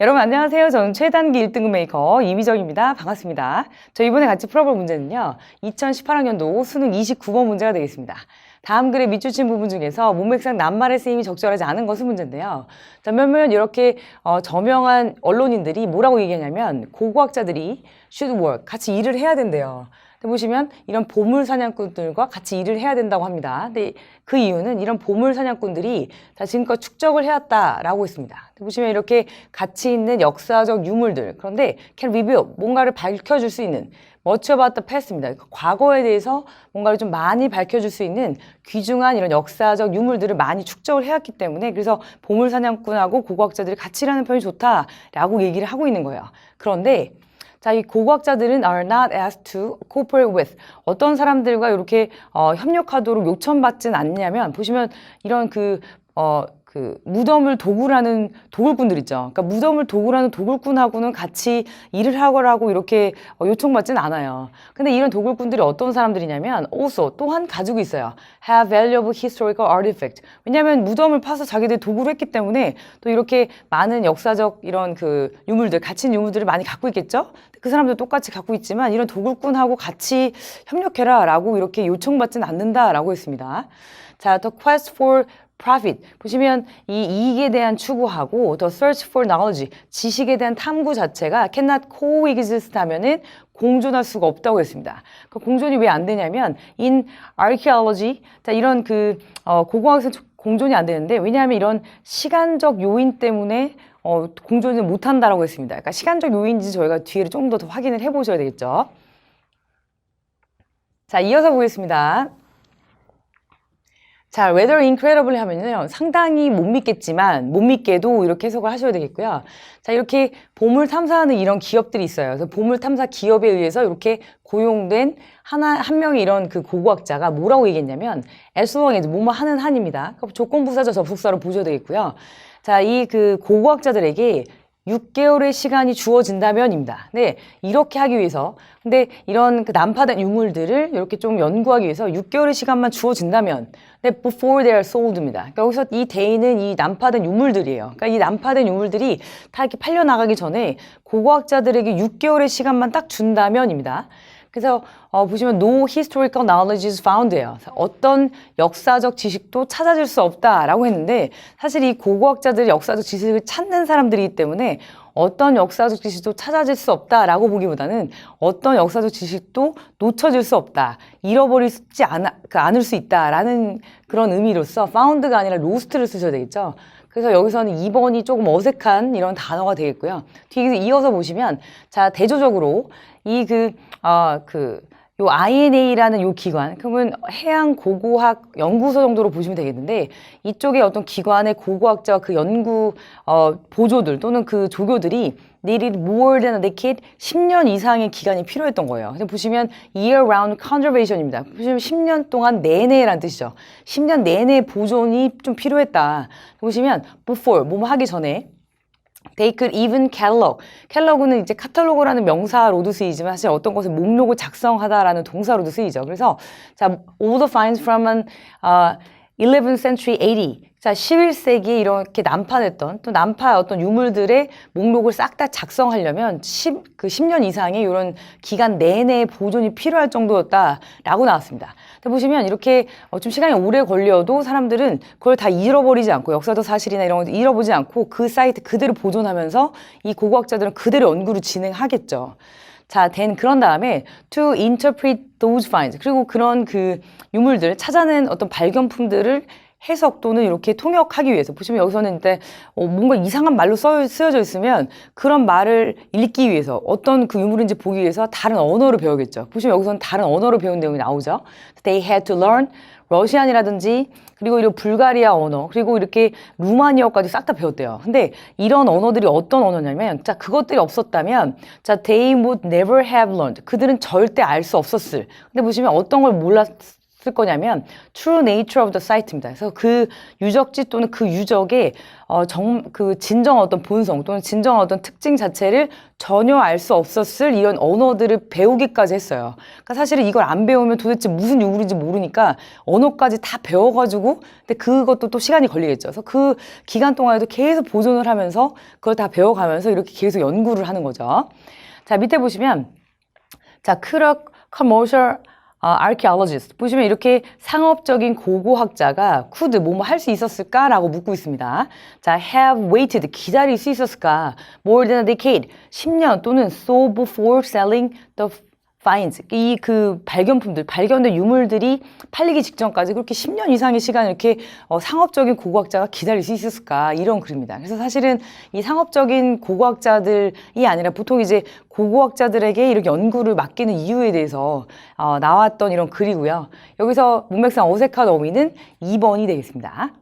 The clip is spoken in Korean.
여러분 안녕하세요. 저는 최단기 1등급 메이커 이미정입니다. 반갑습니다. 저 이번에 같이 풀어볼 문제는요. 2018학년도 수능 29번 문제가 되겠습니다. 다음 글에 밑줄친 부분 중에서 문맥상 낱말의 쓰임이 적절하지 않은 것은 문제인데요. 자, 몇몇 이렇게 어, 저명한 언론인들이 뭐라고 얘기하냐면 고고학자들이 should work, 같이 일을 해야 된대요. 근데 보시면 이런 보물 사냥꾼들과 같이 일을 해야 된다고 합니다. 근데 그 이유는 이런 보물 사냥꾼들이 자 지금껏 축적을 해왔다라고 했습니다. 근데 보시면 이렇게 가치 있는 역사적 유물들 그런데 can reveal 뭔가를 밝혀줄 수 있는 much about the past입니다. 그 과거에 대해서 뭔가를 좀 많이 밝혀줄 수 있는 귀중한 이런 역사적 유물들을 많이 축적을 해왔기 때문에 그래서 보물 사냥꾼하고 고고학자들이 같이 일하는 편이 좋다라고 얘기를 하고 있는 거예요. 그런데 자, 이 고고학자들은 are not asked to cooperate with. 어떤 사람들과 이렇게 어, 협력하도록 요청받진 않냐면 보시면 이런 그 어, 그 무덤을 도굴하는 도굴꾼들 있죠. 그러니까 무덤을 도굴하는 도굴꾼하고는 같이 일을 하거라고 이렇게 어, 요청받진 않아요. 근데 이런 도굴꾼들이 어떤 사람들이냐면 also 또한 가지고 있어요. have valuable historical artifact. 왜냐하면 무덤을 파서 자기들이 도굴을 했기 때문에 또 이렇게 많은 역사적 이런 그 유물들, 가치 유물들을 많이 갖고 있겠죠. 그 사람들 똑같이 갖고 있지만 이런 도굴꾼하고 같이 협력해라라고 이렇게 요청받진 않는다라고 했습니다. 자, the quest for profit 보시면 이 이익에 대한 추구하고 the search for knowledge 지식에 대한 탐구 자체가 cannot coexist 하면은 공존할 수가 없다고 했습니다. 그 공존이 왜 안 되냐면 in archaeology 자 이런 그 어, 고고학에서 공존이 안 되는데 왜냐하면 이런 시간적 요인 때문에 어, 공존을 못 한다라고 했습니다. 그러니까 시간적 요인인지 저희가 좀더더 확인을 해 보셔야 되겠죠. 자, 이어서 보겠습니다. 자, whether incredible 하면요. 상당히 못 믿겠지만, 못 믿게도 이렇게 해석을 하셔야 되겠고요. 자, 이렇게 보물 탐사하는 이런 기업들이 있어요. 그래서 보물 탐사 기업에 의해서 이렇게 고용된 하나, 한 명의 이런 그 고고학자가 뭐라고 얘기했냐면, as long as 뭐뭐 하는 한입니다. 조건부사적 접속사로 보셔야 되겠고요. 자, 이 그 고고학자들에게 6개월의 시간이 주어진다면입니다. 네, 이렇게 하기 위해서. 근데 이런 그 난파된 유물들을 이렇게 좀 연구하기 위해서 6개월의 시간만 주어진다면, 네, before they are sold입니다. 그러니까 여기서 이 데이는 이 난파된 유물들이에요. 그러니까 이 난파된 유물들이 다 이렇게 팔려나가기 전에 고고학자들에게 6개월의 시간만 딱 준다면입니다. 그래서 어, 보시면 no historical knowledge is found예요. 어떤 역사적 지식도 찾아질 수 없다라고 했는데 사실 이 고고학자들이 역사적 지식을 찾는 사람들이기 때문에 어떤 역사적 지식도 찾아질 수 없다라고 보기보다는 어떤 역사적 지식도 놓쳐질 수 없다, 잃어버리지 않, 그 않을 수 있다라는 그런 의미로서 found가 아니라 lost를 쓰셔야 되겠죠. 그래서 여기서는 2번이 조금 어색한 이런 단어가 되겠고요. 뒤에 이어서 보시면 자 대조적으로 이그 어, 그 요 INA라는 요 기관, 그러면 해양 고고학 연구소 정도로 보시면 되겠는데 이쪽에 어떤 기관의 고고학자와 그 연구 어, 보조들 또는 그 조교들이 needed more than a decade, 10년 이상의 기간이 필요했던 거예요. 그래서 보시면 year round conservation입니다. 보시면 10년 동안 내내라는 뜻이죠. 10년 내내 보존이 좀 필요했다. 보시면 before, 뭐뭐 하기 전에 They could even catalog. 캘러그는 이제 카탈로그라는 명사로도 쓰이지만 사실 어떤 것을 목록을 작성하다라는 동사로도 쓰이죠. 그래서 자, all the finds from an uh, 11th century AD. 자, 11세기에 이렇게 난파됐던 또 난파 어떤 유물들의 목록을 싹 다 작성하려면 10, 그 10년 이상의 이런 기간 내내 보존이 필요할 정도였다라고 나왔습니다. 보시면 이렇게 어, 좀 시간이 오래 걸려도 사람들은 그걸 다 잃어버리지 않고 역사적 사실이나 이런 것들 잃어보지 않고 그 사이트 그대로 보존하면서 이 고고학자들은 그대로 연구를 진행하겠죠. 자, 된 그런 다음에 to interpret those finds. 그리고 그런 그 유물들 찾아낸 어떤 발견품들을 해석 또는 이렇게 통역하기 위해서 보시면 여기서는 이제 어, 뭔가 이상한 말로 써, 쓰여져 있으면 그런 말을 읽기 위해서 어떤 그 유물인지 보기 위해서 다른 언어를 배우겠죠. 보시면 여기서는 다른 언어를 배운 내용이 나오죠. They had to learn 러시안이라든지 그리고 이런 불가리아 언어 그리고 이렇게 루마니아어까지 싹 다 배웠대요. 근데 이런 언어들이 어떤 언어냐면 자 그것들이 없었다면 자 they would never have learned 그들은 절대 알 수 없었을. 근데 보시면 어떤 걸 몰랐 거냐면 true nature of the site입니다. 그래서 그 유적지 또는 그 유적의 어, 정, 그 진정 어떤 본성 또는 진정 어떤 특징 자체를 전혀 알 수 없었을 이런 언어들을 배우기까지 했어요. 그러니까 사실은 이걸 안 배우면 도대체 무슨 유물인지 모르니까 언어까지 다 배워가지고 근데 그것도 또 시간이 걸리겠죠. 그래서 그 기간 동안에도 계속 보존을 하면서 그걸 다 배워가면서 이렇게 계속 연구를 하는 거죠. 자 밑에 보시면 자, 크럭 어, archaeologist 보시면 이렇게 상업적인 고고학자가 could 뭐뭐 할 수 있었을까라고 묻고 있습니다. 자, have waited 기다릴 수 있었을까? more than a decade 10년 또는 so before selling the finds 이 그 발견품들 발견된 유물들이 팔리기 직전까지 그렇게 10년 이상의 시간을 이렇게 어, 상업적인 고고학자가 기다릴 수 있었을까 이런 글입니다. 그래서 사실은 이 상업적인 고고학자들이 아니라 보통 이제 고고학자들에게 이렇게 연구를 맡기는 이유에 대해서 어, 나왔던 이런 글이고요. 여기서 문맥상 어색한 어휘는 2번이 되겠습니다.